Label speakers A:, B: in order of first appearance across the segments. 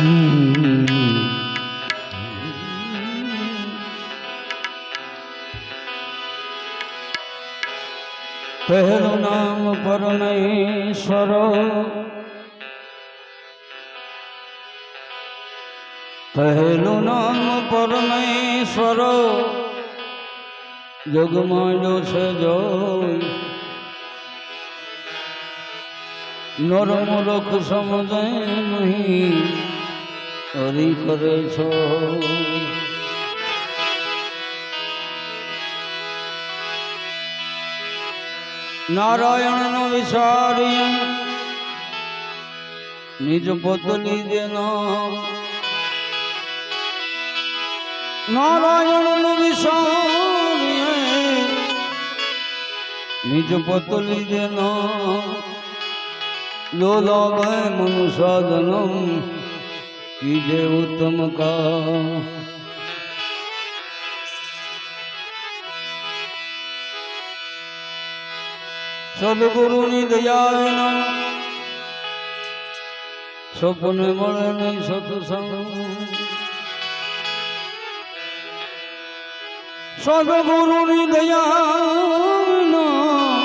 A: પહેલું નામ પરમેશ્વર. પહેલું નામ પરમેશ્વર. જગમાં જો છે જો નરમ રખ સમજે નહીં. હરી કરે છો નારાયણ નો વિચાર્ય નિજ પોતલી દેનો. નારાયણ નો વિચાર્ય નિજ પોતલી દેનો. લોલાભય મનુસાધનમ કીજે ઉત્તમ કા સદગુરુની દયા વિના સપને મળે નહીં સત્સંગ સદગુરુની દયા વિના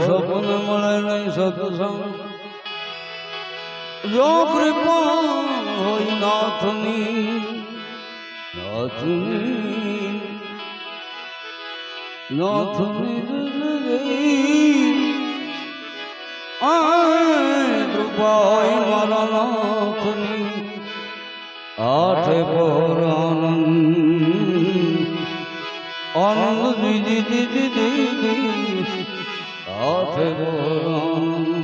A: સપને મળે નહીં સત્સંગ જો કૃપા હોય નાથની નાથની નાથની આય કૃપાય મારા નાથની આઠે પર આનંદ આનંદ દીદી દીદી દીદી આઠે પર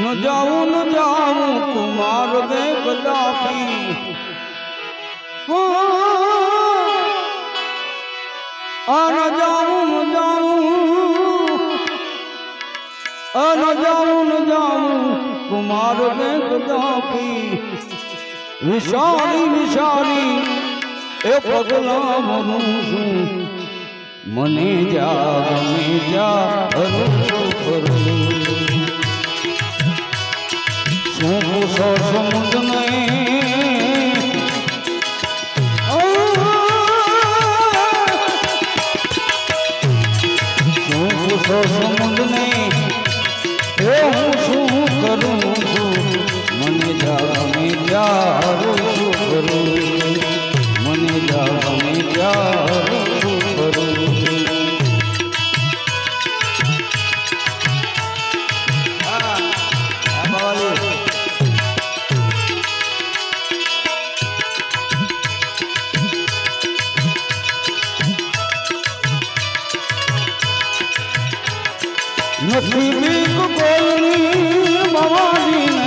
A: ન જાઉં ન જાઉં, કુમાર બે કદાપી અન જાઉં, ન જાઉં અન જાઉં, ન જાઉં, કુમાર બે કદાપી વિશાળી વિશાળી એ પગલા મનું છું. મને જા ગમે જા હરું છું. શું પૂછો સમુદ્ર શું પૂછો સમુદ્ર નથી બીક બોલની ભવાનીને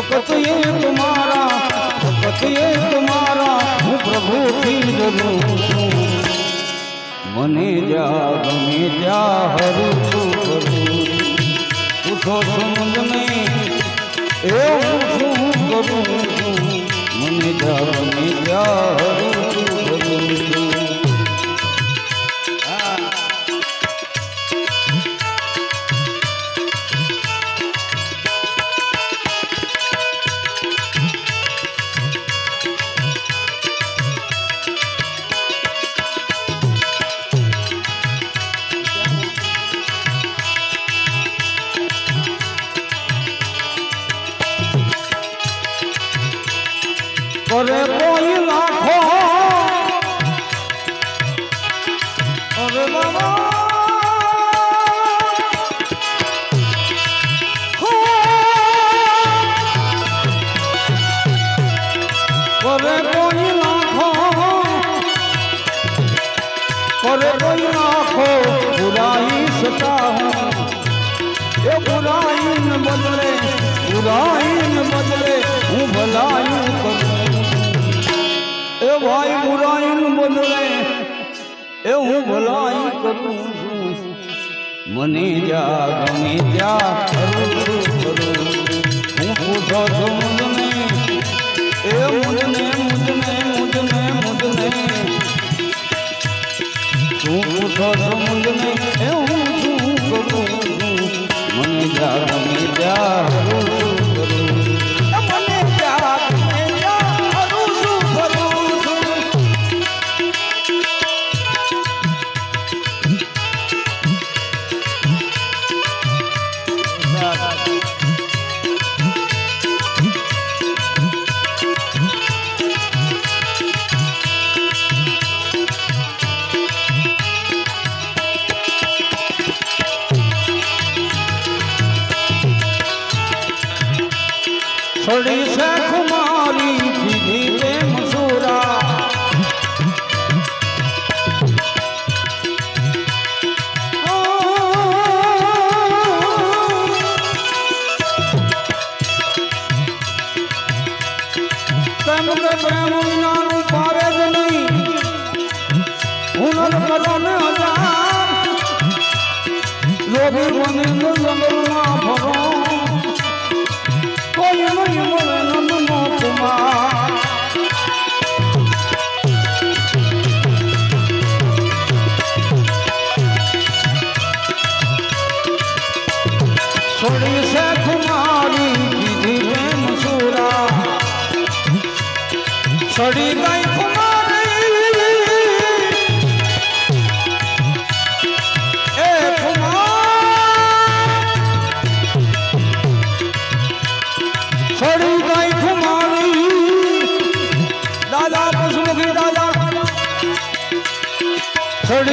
A: ફકત એ તમારા ભગત એ તમારા હું પ્રભુથી ડરું છું. મને જા ગમે ત્યાં હરું છું કરું પૂછો સમજ નહીં એ શું કરું મને જા ગમે ત્યાં હરું બદલે બદલે હું ભલાયું કરું ભાઈ બુરાઈને બદલે એ હું ભલાઈ કરું છું. મને જા ગમે ત્યાં હું પૂછો છું. મુજને એ મુજને મુજને મુજને મુજને. તું પૂછો છો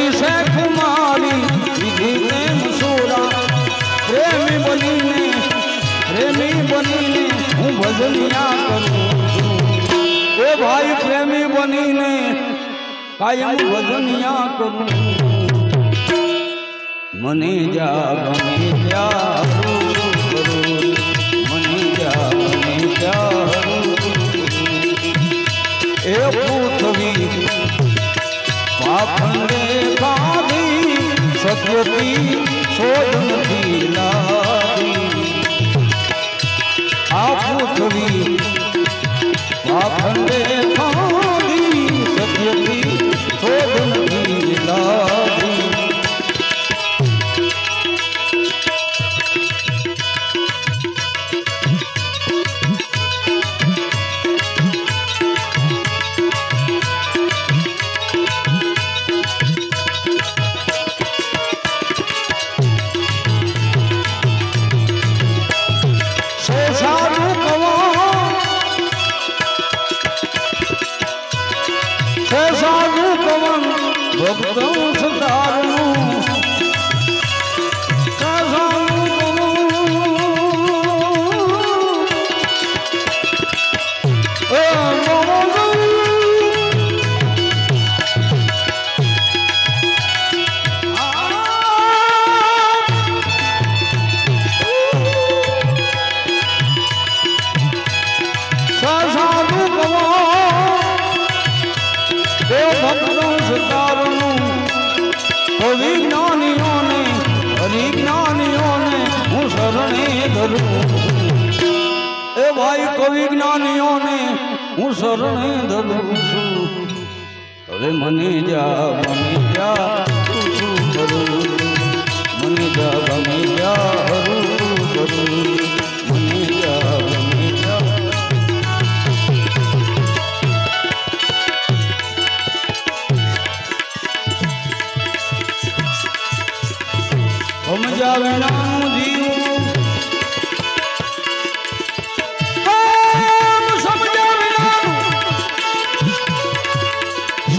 A: बोली से कुमारी विधि ने मसूरा। प्रेमी बनी ने प्रेमी बनी ने हूँ भजनिया करूँ। ओ भाई प्रेमी बनी ने कायम भजनिया करूँ। मने जा गमे जा ए पूतवी પાખંડે કાઢી સત્યથી શોધ નથી લાવી આ સત્યથી ભાઈ કવિ જ્ઞાનીઓને હું શરણે ધરું છું. હવે મને જા મને જા, તું શું કરું? મને જા મને જા, હરું કરું? મને જા મને જા. સમજા વિનાનું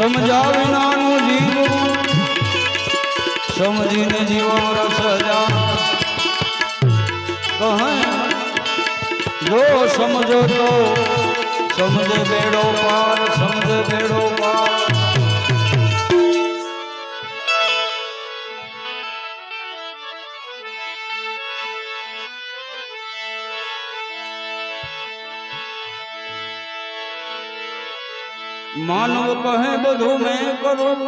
A: સમજા વિનાનું જીવ સમજીને જીવો રસજા કહે જો સમજો તો સમજે બેડો પાર, સમજે બેડો પાર. માનવ કહે બધું મેં કરું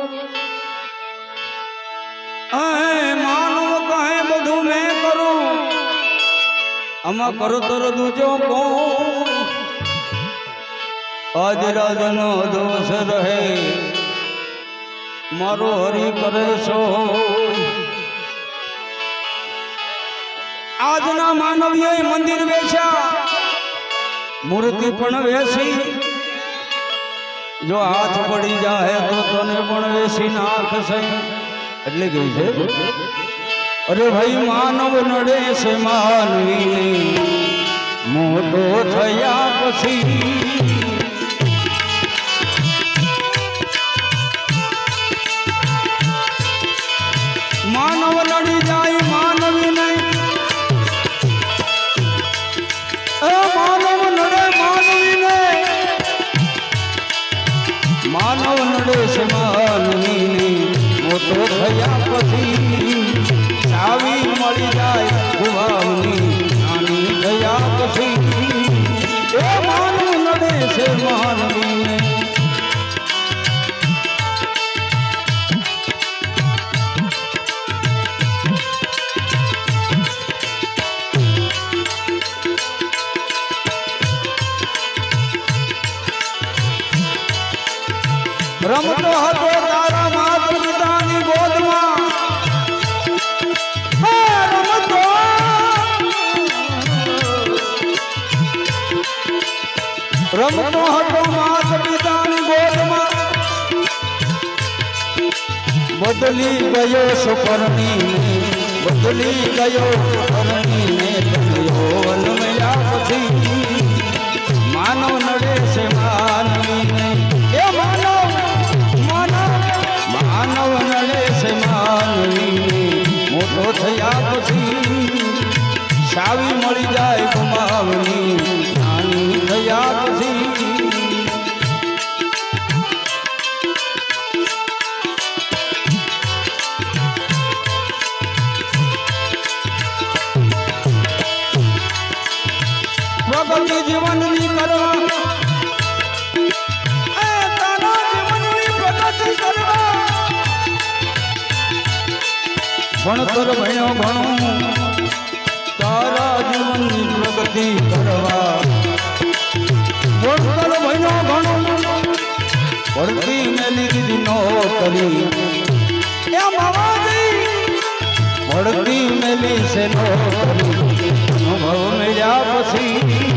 A: એ માનવ કહે બધું મેં કરું આમાં કરતર દૂજો કોણ આજ રાજનો દોષ રહે મારો હરી કરે છો આજના માનવીય મંદિર વેચ્યા મૂર્તિ પણ વેસી જો હાથ પડી જાય તો તને પણ વેસી નાખશે. એટલે કહ્યું છે? અરે ભાઈ માનવ નડે છે માનવીને મોટો થયા પછી બદલી ગયો સુપરણી, બદલી ગયો સુપરણી ને તનયો વનમયા પછી માનવ નડે છે માનવીને. એ માનવ માનવ માનવ નડે છે માનવીને. મોટો થયા પછી સાવી મળી જાય ગુમાવની. નાની થયા પછી પ્રગતિ જીવનની કરવા એ તારા જીવનની પ્રગતિ કરવા ભણતર ભણ્યો ભણું તારા જીવનની પ્રગતિ કરવા ભણતર ભણ્યો ભણું પડતી મેલી દીધી નોકરી એ મામાજી પડતી મેલી છે નોકરી અનુભવ મળ્યા પછી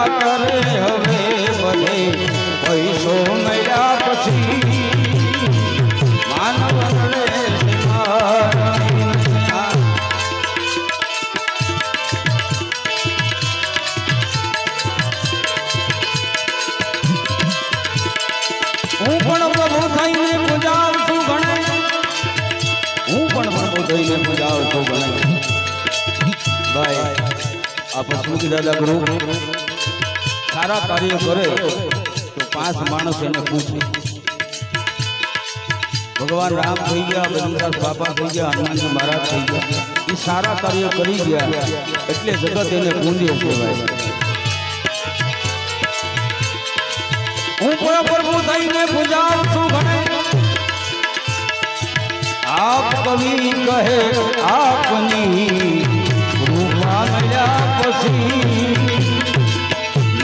A: ઝઘડા કરે હવે બધે પૈસો મળ્યા પછી. હું પણ પ્રભુ થઈને પૂજાવ છું ગણે હું પણ પ્રભુ થઈને પૂજાવ છું ગણે ભાઈ, આ પસમુખી દાદા ગ્રુપ સારા કાર્ય કરે તો પાંચ માણસ એને પૂછે ભગવાન રામ થઈ ગયા બદ્રીનાથ બાપા થઈ ગયા હનુમાનજી મહારાજ થઈ ગયા એ સારા કાર્ય કરી ગયા એટલે જગત એને પૂંજ્ય કહેવાય હું પણ પ્રભુ થઈને પૂજાવ છું ઘણે આપ કવિ કહે આપની કૃપા મળ્યા શિર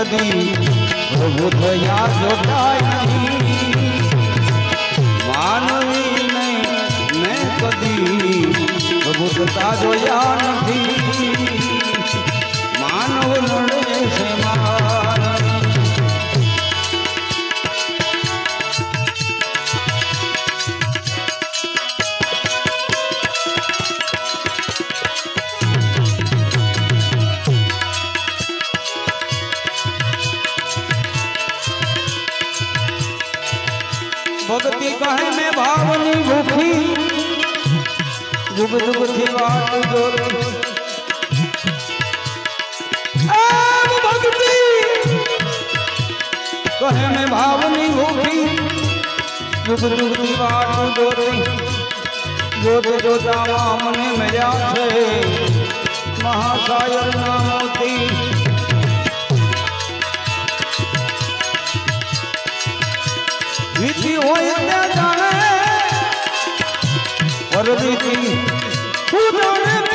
A: કદી પ્રભુ થયા જોતાય જુગ જુગ થી વાત જોરી એમ ભક્તિ કહે મેં ભાવની ભૂખી જુગ જુગ થી વાત જોરી જોત જોતા મને મળ્યા છે મહાશાયર ના મોતી વિધિ હોય તે જાણે પરરીતિ উদরে